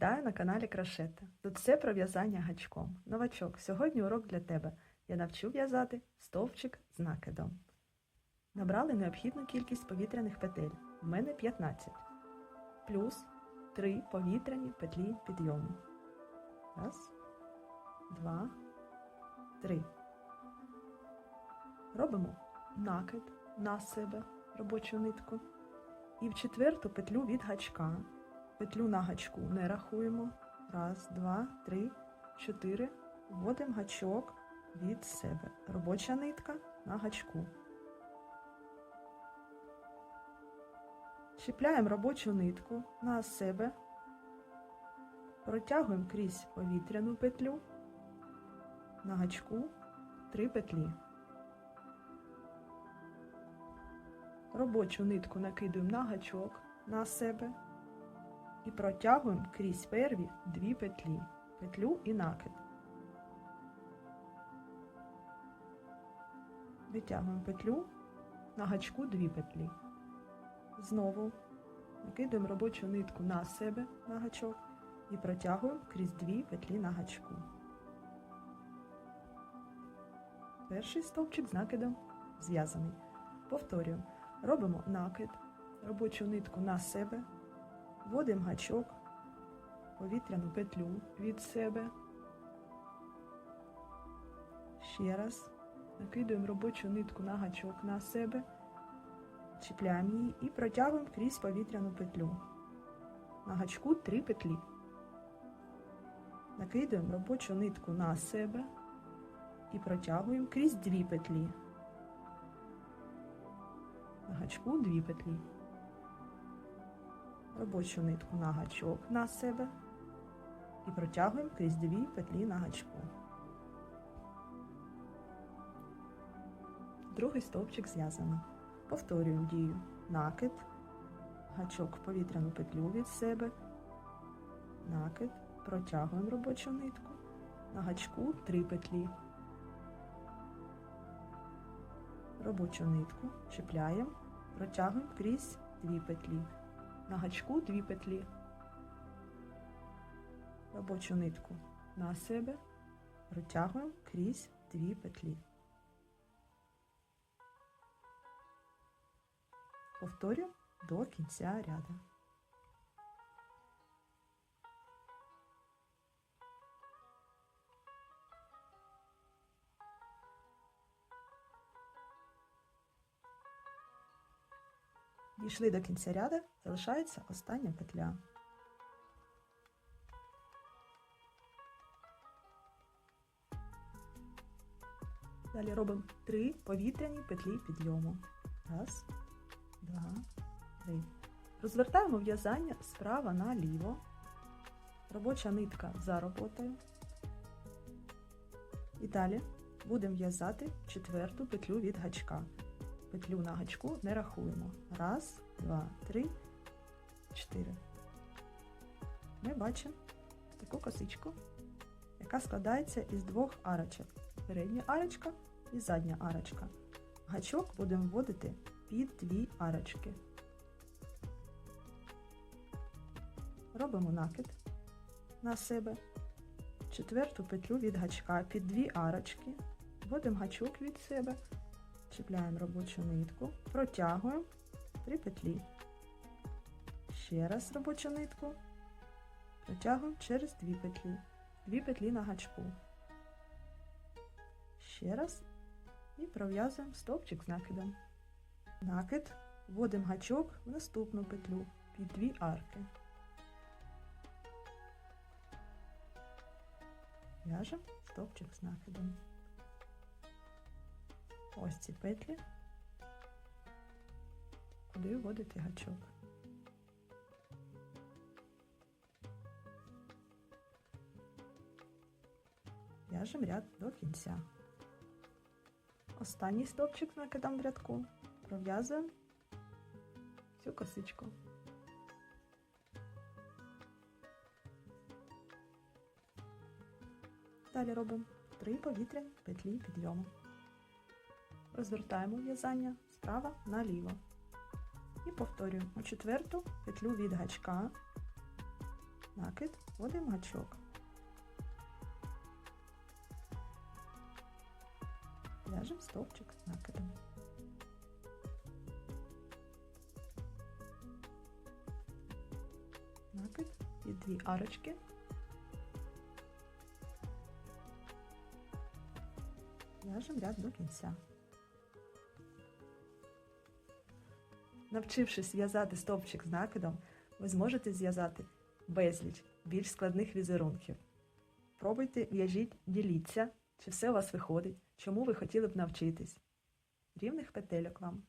Вітаю на каналі Крашета. Тут все про в'язання гачком. Новачок, сьогодні урок для тебе. Я навчу в'язати стовпчик з накидом. Набрали необхідну кількість повітряних петель. У мене 15. Плюс 3 повітряні петлі підйому. Раз, два, три. Робимо накид на себе робочу нитку. І в четверту петлю від гачка. Петлю на гачку не рахуємо. Раз, два, три, чотири. Вводимо гачок від себе. Робоча нитка на гачку. Чіпляємо робочу нитку на себе. Протягуємо крізь повітряну петлю. На гачку три петлі. Робочу нитку накидуємо на гачок на себе і протягуємо крізь перві дві петлі, петлю і накид. Витягуємо петлю, на гачку дві петлі. Знову накидуємо робочу нитку на себе на гачок і протягуємо крізь дві петлі на гачку. Перший стовпчик з накидом зв'язаний. Повторюємо. Робимо накид, робочу нитку на себе, вводимо гачок, повітряну петлю від себе. Ще раз накидуємо робочу нитку на гачок на себе, чіпляємо її і протягуємо крізь повітряну петлю. На гачку три петлі. Накидуємо робочу нитку на себе і протягуємо крізь дві петлі. На гачку дві петлі. Робочу нитку на гачок на себе і протягуємо крізь дві петлі на гачку. Другий стовпчик зв'язано. Повторюємо дію. Накид, гачок в повітряну петлю від себе, накид, протягуємо робочу нитку, на гачку три петлі. робочу нитку, чіпляємо, протягуємо крізь дві петлі. На гачку дві петлі. Робочу нитку на себе, протягуємо крізь дві петлі. Повторюємо до кінця ряду. Дійшли до кінця ряду, залишається остання петля. Далі робимо три повітряні петлі підйому. Раз, два, три. Розвертаємо в'язання справа наліво. Робоча нитка за роботою. І далі будемо в'язати четверту петлю від гачка петлю на гачку не рахуємо. Раз, два, три, чотири. Ми бачимо таку косичку, яка складається із двох арочок. Передня арочка і задня арочка. Гачок будемо вводити під дві арочки. Робимо накид на себе. Четверту петлю від гачка під дві арочки. Вводимо гачок від себе чіпляємо робочу нитку, протягуємо три петлі. Ще раз робочу нитку, протягуємо через дві петлі, дві петлі на гачку. Ще раз і пров'язуємо стовпчик з накидом. Накид вводимо гачок в наступну петлю під дві арки. В'яжемо стовпчик з накидом ось ці петлі, куди вводити гачок. В'яжемо ряд до кінця. Останній стовпчик накидам в рядку, пров'язуємо цю косичку. Далі робимо три повітряні петлі підйому розвертаємо в'язання справа наліво. І повторюємо у четверту петлю від гачка накид, вводимо гачок. В'яжемо стовпчик з накидом. Накид і дві арочки. В'яжемо ряд до кінця. Навчившись в'язати стовпчик з накидом, ви зможете зв'язати безліч більш складних візерунків. Пробуйте, в'яжіть, діліться, чи все у вас виходить, чому ви хотіли б навчитись. Рівних петельок вам!